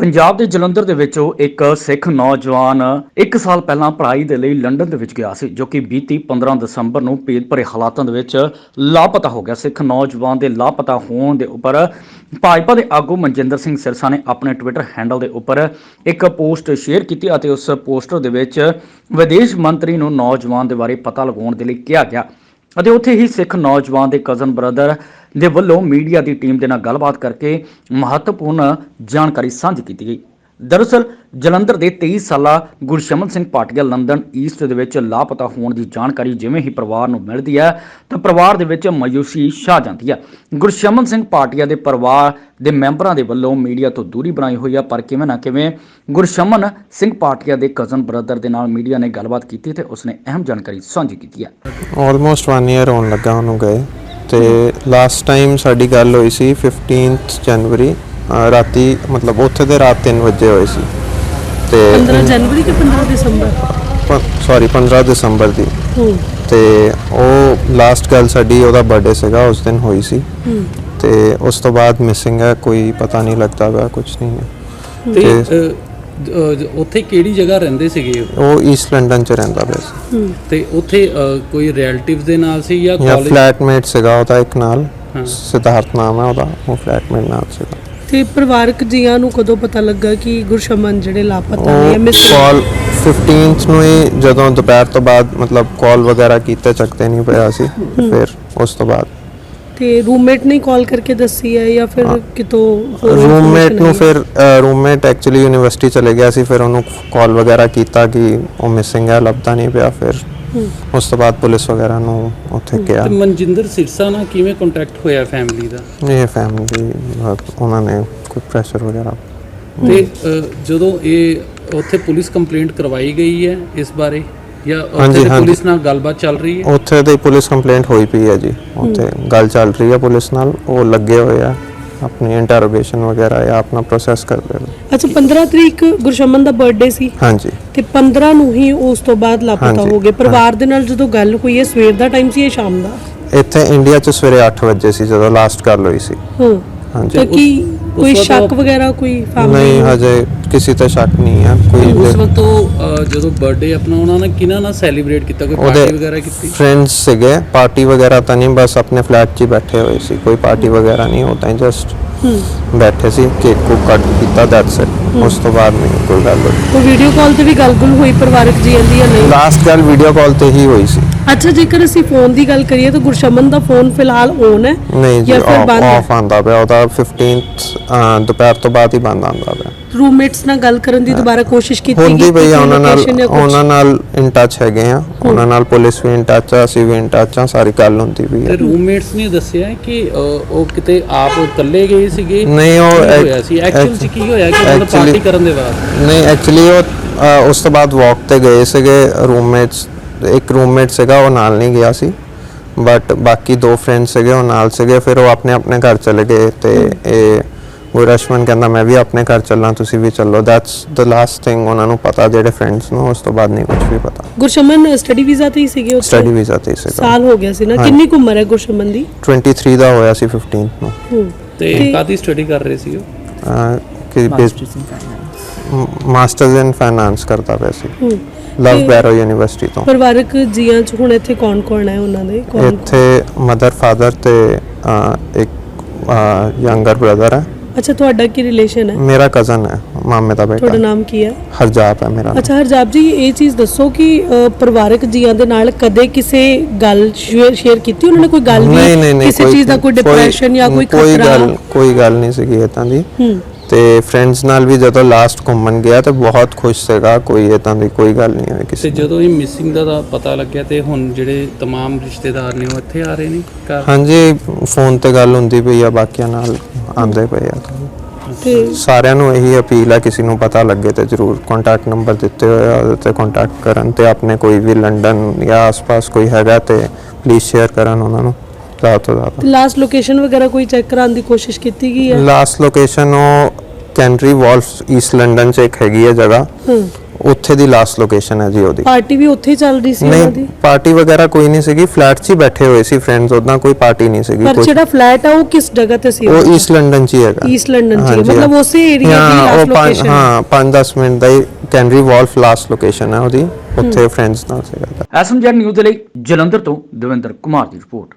ਪੰਜਾਬ ਦੇ ਜਲੰਧਰ ਦੇ ਵਿੱਚੋਂ ਇੱਕ ਸਿੱਖ ਨੌਜਵਾਨ 1 ਸਾਲ ਪਹਿਲਾਂ ਪੜ੍ਹਾਈ ਦੇ ਲਈ ਲੰਡਨ ਦੇ ਵਿੱਚ ਗਿਆ ਸੀ, ਜੋ ਕਿ ਬੀਤੀ 15 ਦਸੰਬਰ ਨੂੰ ਭੇਦ ਭਰੇ ਹਾਲਾਤਾਂ ਦੇ ਵਿੱਚ ਲਾਪਤਾ ਹੋ ਗਿਆ। ਸਿੱਖ ਨੌਜਵਾਨ ਦੇ ਲਾਪਤਾ ਹੋਣ ਦੇ ਉੱਪਰ ਭਾਜਪਾ ਦੇ ਆਗੂ ਮਨਜਿੰਦਰ ਸਿੰਘ ਸਿਰਸਾ ਨੇ ਆਪਣੇ ਟਵਿੱਟਰ ਹੈਂਡਲ ਦੇ ਉੱਪਰ ਇੱਕ ਪੋਸਟ ਸ਼ੇਅਰ ਕੀਤੀ ਅਤੇ ਉਸ ਪੋਸਟਰ ਦੇ ਵਿੱਚ ਵਿਦੇਸ਼ ਮੰਤਰੀ ਨੂੰ ਨੌਜਵਾਨ ਦੇ ਬਾਰੇ ਪਤਾ ਲਗਾਉਣ ਦੇ ਲਈ ਕਿਹਾ ਗਿਆ। ਅਤੇ ਉੱਥੇ ਹੀ ਸਿੱਖ ਨੌਜਵਾਨ ਦੇ ਕਜ਼ਨ ਬ੍ਰਦਰ ਦੇ ਵੱਲੋਂ ਮੀਡੀਆ ਦੀ ਟੀਮ ਦੇ ਨਾਲ ਗੱਲਬਾਤ ਕਰਕੇ ਮਹੱਤਵਪੂਰਨ ਜਾਣਕਾਰੀ ਸਾਂਝੀ ਕੀਤੀ ਗਈ। ਦਰਅਸਲ, ਜਲੰਧਰ ਦੇ 23 ਸਾਲਾ ਗੁਰਸ਼ਮਨ ਸਿੰਘ ਪਾਟਿਆ ਲੰਡਨ ਈਸਟ ਦੇ ਵਿੱਚ ਲਾਪਤਾ ਹੋਣ ਦੀ ਜਾਣਕਾਰੀ ਜਿਵੇਂ ਹੀ ਪਰਿਵਾਰ ਨੂੰ ਮਿਲਦੀ ਹੈ, ਤਾਂ ਪਰਿਵਾਰ ਦੇ ਵਿੱਚ ਮਾਯੂਸੀ ਛਾ ਜਾਂਦੀ ਹੈ। ਗੁਰਸ਼ਮਨ ਸਿੰਘ ਪਾਟਿਆ ਦੇ ਪਰਿਵਾਰ ਦੇ ਮੈਂਬਰਾਂ ਦੇ ਵੱਲੋਂ ਮੀਡੀਆ ਤੋਂ ਦੂਰੀ ਬਣਾਈ ਹੋਈ ਹੈ, ਪਰ ਕਿਵੇਂ ਨਾ ਕਿਵੇਂ ਗੁਰਸ਼ਮਨ ਸਿੰਘ ਪਾਟਿਆ ਦੇ ਕਜ਼ਨ ਬ੍ਰਦਰ ਦੇ ਨਾਲ ਮੀਡੀਆ ਨੇ ਗੱਲਬਾਤ ਕੀਤੀ ਤੇ ਉਸਨੇ ਅਹਿਮ ਜਾਣਕਾਰੀ ਸਾਂਝੀ ਕੀਤੀ ਹੈ। ਆਲਮੋਸਟ 1 ਇਅਰ ਹੋਣ ਲੱਗਾ ਉਹਨੂੰ ਗਏ ਤੇ ਲਾਸਟ ਟਾਈਮ ਸਾਡੀ ਗੱਲ ਹੋਈ ਸੀ 15th ਜਨਵਰੀ ਰਾਤੀ ਮਤਲਬ ਉੱਥੇ ਦੇ ਰਾਤ 3 ਵਜੇ ਹੋਈ ਸੀ। ਤੇ 15 ਜਨਵਰੀ ਕਿ 15 ਦਸੰਬਰ? ਸੌਰੀ 15 ਦਸੰਬਰ ਦੀ। ਹੂੰ। ਤੇ ਉਹ ਲਾਸਟ ਗੱਲ ਸਾਡੀ ਉਹਦਾ ਬਰਥਡੇ ਸੀਗਾ ਉਸ ਦਿਨ ਹੋਈ ਸੀ। ਹੂੰ। ਤੇ ਉਸ ਤੋਂ ਬਾਅਦ ਮਿਸਿੰਗ ਹੈ ਕੋਈ ਪਤਾ ਨਹੀਂ ਲੱਗਦਾ ਵਾ ਕੁਝ ਨਹੀਂ ਹੈ। ਤੇ ਤੇ- ਅ, ਅ, ਉੱਥੇ ਕਿਹੜੀ ਜਗ੍ਹਾ ਰਹਿੰਦੇ ਸੀਗੇ ਉਹ? ਉਹ ਈਸਟ ਲੰਡਨ ਚ ਰਹਿੰਦਾ ਪਿਆ ਸੀ। ਹੂੰ। ਤੇ ਉੱਥੇ ਅ, ਕੋਈ ਰਿਲੇਟਿਵਸ ਦੇ ਨਾਲ ਸੀ ਜਾਂ ਜਾਂ ਕਾਲਜ ਫਲੈਟਮੇਟ ਸੀਗਾ ਉਹਦਾ ਇੱਕ ਨਾਲ। ਹਾਂ। ਸਿਧਾਰਥ ਨਾਮ ਹੈ ਉਹਦਾ ਉਹ ਫਲੈਟਮੇਟ ਨਾਲ ਸੀਗਾ। ਤੇ ਪਰਿਵਾਰਕ ਜੀਆਂ ਨੂੰ ਕਦੋਂ ਪਤਾ ਲੱਗਾ ਕਿ ਗੁਰਸ਼ਮਨ ਜਿਹੜੇ ਲਾਪਤਾ ਨੇ ਮਿਸ ਕਾਲ 15th ਨੂੰ ਹੀ ਜਦੋਂ ਦੁਪਹਿਰ ਤੋਂ ਬਾਅਦ ਮਤਲਬ ਕਾਲ ਵਗੈਰਾ ਕੀਤੇ ਚੱਕਦੇ ਨਹੀਂ ਪਿਆ ਸੀ ਫਿਰ ਉਸ ਤੋਂ ਬਾਅਦ ਤੇ ਰੂਮਮੇਟ ਨੇ ਕਾਲ ਕਰਕੇ ਦੱਸੀ ਹੈ ਜਾਂ ਫਿਰ ਕਿਤੋਂ ਰੂਮਮੇਟ ਨੂੰ? ਫਿਰ ਰੂਮਮੇਟ ਐਕਚੁਅਲੀ ਯੂਨੀਵਰਸਿਟੀ ਚਲੇ ਗਿਆ ਸੀ ਫਿਰ ਉਹਨੂੰ ਕਾਲ ਵਗੈਰਾ ਕੀਤਾ ਕਿ ਉਹ ਮਿਸਿੰਗ ਹੈ ਲੱਭਦਾ ਨਹੀਂ ਪਿਆ ਫਿਰ। ਉਸ ਤੋਂ ਬਾਅਦ ਪੁਲਿਸ ਵਗੈਰਾ ਨੂੰ ਉੱਥੇ ਗਿਆ ਤੇ ਮਨਜਿੰਦਰ ਸਿਰਸਾ ਨਾਲ ਕਿਵੇਂ ਕੰਟੈਕਟ ਹੋਇਆ ਫੈਮਿਲੀ ਦਾ? ਇਹ ਫੈਮਿਲੀ ਉਹਨਾਂ ਨੇ ਕੋਈ ਪ੍ਰੈਸ਼ਰ ਵਗੈਰਾ। ਤੇ ਅ, ਜਦੋਂ ਇਹ ਉੱਥੇ ਪੁਲਿਸ ਕੰਪਲੇਂਟ ਕਰਵਾਈ ਗਈ ਹੈ ਇਸ ਬਾਰੇ ਜਾਂ ਹਾਂਜੀ, ਉੱਥੇ ਦੀ ਹਾਂਜੀ। ਪੁਲਿਸ ਨਾਲ ਗੱਲਬਾਤ ਚੱਲ ਰਹੀ ਹੈ? ਉੱਥੇ ਦੀ ਪੁਲਿਸ ਕੰਪਲੇਂਟ ਹੋਈ ਪਈ ਹੈ ਜੀ। ਉੱਥੇ ਗੱਲ ਚੱਲ ਰਹੀ ਹੈ ਪੁਲਿਸ ਨਾਲ ਉਹ ਲੱਗੇ ਹੋਏ ਆ। ਆਪਣੀ ਇੰਟਰੋਗੇਸ਼ਨ ਵਗੈਰਾ ਜਾਂ ਆਪਣਾ ਪ੍ਰੋਸੈਸ ਕਰਦੇ ਨੇ। ਅੱਛਾ 15 ਤਰੀਕ ਗੁਰਸ਼ਮਨ ਦਾ ਬਰਥਡੇ ਸੀ। ਹਾਂਜੀ। ਤੇ 15 ਨੂੰ ਹੀ ਉਸ ਤੋਂ ਬਾਅਦ ਲਾਪਤਾ ਹਾਂਜੀ, ਹੋ ਗਏ। ਪਰਿਵਾਰ ਦੇ ਨਾਲ ਜਦੋਂ ਗੱਲ ਹੋਈ ਹੈ ਸਵੇਰ ਦਾ ਟਾਈਮ ਸੀ ਜਾਂ ਸ਼ਾਮ ਦਾ? ਇੱਥੇ ਇੰਡੀਆ 'ਚ ਸਵੇਰੇ 8 ਵਜੇ ਸੀ ਜਦੋਂ ਲਾਸਟ ਗੱਲ ਹੋਈ ਸੀ। ਹਾਂ। ਹਾਂਜੀ। ਤਾਂ ਕੀ ਕੋਈ ਵਕਤ ਸ਼ੱਕ ਵਗੈਰਾ ਕੋਈ ਨਹੀਂ ਫੈਮਿਲੀ ਹਜੇ ਕਿਸੇ ਤੇ ਸ਼ੱਕ ਨਹੀਂ ਹੈ ਉਸ ਕੋਈ ਵਕਤ ਉਹ ਅ, ਜਦੋਂ ਬਰਥਡੇ ਆਪਣਾ ਉਹਨਾਂ ਨੇ ਕਿਹਨਾਂ ਨਾਲ ਸੈਲੀਬ੍ਰੇਟ ਕੀਤਾ? ਕੋਈ ਉਹਦੇ ਪਾਰਟੀ ਵਗੈਰਾ ਕੀਤੀ? ਫਰੈਂਡਸ ਸੀਗੇ ਪਾਰਟੀ ਵਗੈਰਾ ਤਾਂ ਨਹੀਂ ਬਸ ਆਪਣੇ ਫਲੈਟ 'ਚ ਹੀ ਬੈਠੇ ਹੋਏ ਸੀ ਕੋਈ ਪਾਰਟੀ ਵਗੈਰਾ ਨਹੀਂ ਉਹ ਤਾਂ ਜਸਟ ਹੂੰ। ਬੈਠੇ ਸੀ ਕੇਕ ਕੋ ਕੱਟ ਕੀਤਾ ਦੈਟਸ ਇਟ ਉਸ ਤੋਂ ਬਾਅਦ ਨਹੀਂ ਕੋਈ ਗੱਲ ਹੋਈ। ਉਹ ਵੀਡੀਓ ਕਾਲ ਤੇ ਵੀ ਗੱਲ-ਗੁਲ ਹੋਈ ਪਰਿਵਾਰਕ ਜੀਆਂ ਦੀ ਜਾਂ ਨਹੀਂ? ਲਾਸਟ ਗੱਲ ਵੀਡੀਓ ਕਾਲ ਤੇ ਹੀ ਹੋਈ ਸੀ। ਅੱਛਾ ਜੇਕਰ ਅਸੀਂ ਫੋਨ ਦੀ ਗੱਲ ਕਰੀਏ ਤਾਂ ਗੁਰਸ਼ਮਨ ਦਾ ਫੋਨ ਫਿਲਹਾਲ ਔਨ ਹੈ ਨਹੀਂ ਜੀ ਜਾਂ ਫਿਰ ਬੰਦ ਹੈ? ਆਫ ਆਂਦਾ ਪਿਆ ਉਹਦਾ 15th ਅਹ, ਦੁਪਹਿਰ ਤੋਂ ਬਾਅਦ ਹੀ ਬੰਦ ਆਂਦਾ ਪਿਆ। ਰੂਮਮੇਟਸ ਨਾਲ ਗੱਲ ਕਰਨ ਦੀ ਦੁਬਾਰਾ ਕੋਸ਼ਿਸ਼ ਕੀਤੀ ਹੁੰਦੀ ਪਈ ਆ ਉਹਨਾਂ ਨਾਲ location ਜਾਂ ਕੁਛ? ਉਹਨਾਂ ਨਾਲ ਇਨ ਟੱਚ ਹੈਗੇ ਆ। ਉਹਨਾਂ ਨਾਲ ਪੁਲਿਸ ਵੀ ਇਨ ਟੱਚ ਆ ਅਸੀਂ ਵੀ ਇਨ ਟੱਚ ਆ ਸਾਰੀ ਗੱਲ ਹੁੰਦੀ ਪਈ ਤੇ ਹੈ ਰੂਮਮੇਟਸ ਨੇ ਦੱਸਿਆ ਕਿ ਅ, ਉਹ ਕਿਤੇ ਆਪ ਇਕੱਲੇ ਗਏ ਸੀਗੇ? ਨਹੀਂ, ਉਹ ਕੀ ਹੋਇਆ ਸੀ? ਐਕਚੁਅਲ ਚ ਕੀ ਹੋਇਆ ਕਿ ਉਹਨਾਂ actually- ਪਾਰਟੀ ਕਰਨ ਦੇ ਬਾਅਦ? ਨਹੀਂ ਐਕਚੁਅਲੀ ਉਹ ਅਹ, ਉਸ ਤੋਂ ਬਾਅਦ ਵਾਕ ਤੇ ਗਏ ਸੀਗੇ ਰੂਮਮੇਟਸ ਇੱਕ ਰੂਮਮੇਟ ਸੀਗਾ ਉਹ ਨਾਲ ਨਹੀਂ ਗਿਆ ਸੀ। ਬਟ ਬਾਕੀ ਦੋ ਫਰੈਂਡਸ ਸੀਗੇ ਉਹ ਨਾਲ ਸੀਗੇ ਫਿਰ ਉਹ ਆਪਣੇ ਆਪਣੇ ਘਰ ਚਲੇ ਗਏ ਤੇ ਇਹ ਗੁਰਸ਼ਮਨ ਕਹਿੰਦਾ ਮੈਂ ਵੀ ਆਪਣੇ ਘਰ ਚੱਲਾਂ ਤੁਸੀਂ ਵੀ ਚੱਲੋ। ਦੈਟਸ ਦ ਲਾਸਟ ਥਿੰਗ ਉਹਨਾਂ ਨੂੰ ਪਤਾ ਜਿਹੜੇ ਫਰੈਂਡਸ ਨੂੰ ਉਸ ਤੋਂ ਬਾਅਦ ਨਹੀਂ ਕੁਝ ਵੀ ਪਤਾ। ਗੁਰਸ਼ਮਨ ਸਟੱਡੀ ਵੀਜ਼ਾ ਤੇ ਹੀ ਸੀਗੇ ਉੱਥੇ? ਸਟੱਡੀ ਵੀਜ਼ਾ ਤੇ ਹੀ ਸੀਗਾ। ਸਾਲ ਹੋ ਗਿਆ ਸੀ ਨਾ। ਕਿੰਨੀ ਕੁ ਉਮਰ ਹੈ ਗੁਰਸ਼ਮਨ ਦੀ? 23 ਦਾ ਹੋਇਆ ਸੀ 15 ਨੂੰ। ਹੂੰ ਤੇ ਕਾਦੀ ਸਟੱਡੀ ਕਰ ਰਹੇ ਸੀ ਉਹ? ਕਿ ਮਾਸਟਰਸ ਇਨ ਫਾਈਨਾਂਸ ਕਰਦਾ ਪਿਆ ਸੀ। ਲਵ ਬੈਰੋ ਯੂਨੀਵਰਸਿਟੀ ਤੋਂ। ਪਰਿਵਾਰਕ ਜੀਆਂ ਚ ਹੁਣ ਇੱਥੇ ਕੌਣ-ਕੌਣ ਹੈ ਉਹਨਾਂ ਦੇ? ਕੌਣ ਇੱਥੇ ਮਦਰ ਫਾਦਰ ਤੇ ਇੱਕ ਯੰਗਰ ਬ੍ਰਦਰ ਹੈ। ਅੱਛਾ ਤੁਹਾਡਾ ਕੀ ਰਿਲੇਸ਼ਨ ਹੈ? ਮੇਰਾ ਕਜ਼ਨ ਹੈ ਮਾਮੇ ਦਾ ਤੁਹਾਡਾ ਬੇਟਾ ਨਾਮ ਕੀ ਹੈ? ਹਰਜਾਪ ਹੈ ਮੇਰਾ ਅੱਛਾ ਹਰਜਾਬ ਜੀ ਇਹ ਚੀਜ਼ ਦੱਸੋ ਕਿ ਪਰਿਵਾਰਕ ਜੀਆਂ ਦੇ ਨਾਲ ਕਦੇ ਕਿਸੇ ਗੱਲ ਸ਼ੇਅਰ ਕੀਤੀ? ਉਹਨਾਂ ਨੇ ਕੋਈ ਗੱਲ ਵੀ ਕਿਸੇ ਚੀਜ਼ ਦਾ ਕੋਈ ਡਿਪਰੈਸ਼ਨ ਜਾਂ ਕੋਈ ਕੋਈ ਖਤਰਾ? ਗੱਲ ਕੋਈ ਗੱਲ ਨਹੀਂ ਸੀਗੀ ਇਦਾਂ ਦੀ। ਹੂੰ। ਤੇ ਫਰੈਂਡਸ ਨਾਲ ਵੀ ਜਦੋਂ ਲਾਸਟ ਘੁੰਮਣ ਗਿਆ ਤੇ ਬਹੁਤ ਖੁਸ਼ ਸੀਗਾ ਕੋਈ ਇਦਾਂ ਦੀ ਕੋਈ ਗੱਲ ਨਹੀਂ ਹੋਈ ਤੇ ਕਿਸੇ ਨਾਲ। ਜਦੋਂ ਇਹ ਮਿਸਿੰਗ ਦਾ ਤਾਂ ਪਤਾ ਲੱਗਿਆ ਤੇ ਹੁਣ ਜਿਹੜੇ तमाम ਰਿਸ਼ਤੇਦਾਰ ਨੇ ਉਹ ਇੱਥੇ ਆ ਰਹੇ ਨੇ ਘਰ ਹਾਂਜੀ ਫੋਨ ਤੇ ਗੱਲ ਹੁੰਦੀ ਪਈ ਆ ਬਾਕੀਆਂ ਨਾਲ ਆਂਦੇ ਪਏ ਆ ਤੇ ਸਾਰਿਆਂ ਨੂੰ ਇਹੀ ਅਪੀਲ ਹੈ ਕਿਸੇ ਨੂੰ ਪਤਾ ਲੱਗੇ ਤੇ ਜਰੂਰ ਕੰਟੈਕਟ ਨੰਬਰ ਦਿੱਤੇ ਹੋਏ ਆ ਉਹਦੇ ਤੇ ਕੰਟੈਕਟ ਕਰਨ ਤੇ ਆਪਣੇ ਕੋਈ ਵੀ ਲੰਡਨ ਜਾਂ ਆਸ-ਪਾਸ ਕੋਈ ਹੈਗਾ ਤੇ ਪਲੀਜ਼ ਸ਼ੇਅਰ ਕਰਨ ਉਹਨਾਂ ਨੂੰ ਜ਼ਿਆਦਾ ਤੋਂ ਜ਼ਿਆਦਾ ਲਾਸਟ ਲੋਕੇਸ਼ਨ ਵਗੈਰਾ ਕੋਈ ਚੈੱਕ ਕਰਾਉਣ ਦੀ ਕੋਸ਼ਿਸ਼ ਕੀਤੀ ਗਈ ਹੈ? ਲਾਸਟ ਲੋਕੇਸ਼ਨ ਉਹ ਕੈਂਟਰੀ ਵਾਲਫ ਈਸਟ ਲੰਡਨ 'ਚ ਇੱਕ ਹੈਗੀ ਹੈ ਜਗ੍ਹਾ। ਹੂੰ। ਉੱਥੇ ਦੀ ਲਾਸਟ ਲੋਕੇਸ਼ਨ ਹੈ ਜੀ ਉਹਦੀ। ਪਾਰਟੀ ਵੀ ਉੱਥੇ ਹੀ ਚੱਲ ਰਹੀ ਸੀ ਉਹਨਾਂ ਨਹੀਂ ਪਾਰਟੀ ਵਗੈਰਾ ਕੋਈ ਨਹੀਂ ਸੀਗੀ। ਫਲੈਟ 'ਚ ਹੀ ਬੈਠੇ ਹੋਏ ਸੀ ਫਰੈਂਡਸ ਉਦਾਂ ਕੋਈ ਪਾਰਟੀ ਨਹੀਂ ਸੀਗੀ ਪਰ ਕੋਈ। ਜਿਹੜਾ ਫਲੈਟ ਆ ਉਹ ਕਿਸ ਜਗ੍ਹਾ ਤੇ ਸੀ ਉਹ ਈਸਟ ਲੰਡਨ 'ਚ ਹੀ ਹੈਗਾ। ਈਸਟ ਲੰਡਨ ਚ ਹੀ। ਹੈ। ਹਾਂਜੀ, ਮਤਲਬ ਹਾਂ। ਉਸੇ ਏਰੀਆ ਦੀ ਹਾਂ, ਲਾਸਟ ਉਹ ਪੰਜ- ਲੋਕੇਸ਼ਨ ਹਾਂ। 5-10 ਮਿੰਟ ਦਾ ਹੀ ਕੈਨਰੀ ਵਾਲਫ ਲਾਸਟ ਲੋਕੇਸ਼ਨ ਹੈ ਉਹਦੀ। ਉੱਥੇ ਫਰੈਂਡਸ ਨਾਲ ਸੀਗਾ। ਐਸਐਮਜੀ ਨਿਊਜ਼ ਦੇ ਲਈ ਜਲੰਧਰ ਤੋਂ ਦਵਿੰਦਰ ਕੁਮਾਰ ਦੀ ਰਿਪੋਰਟ।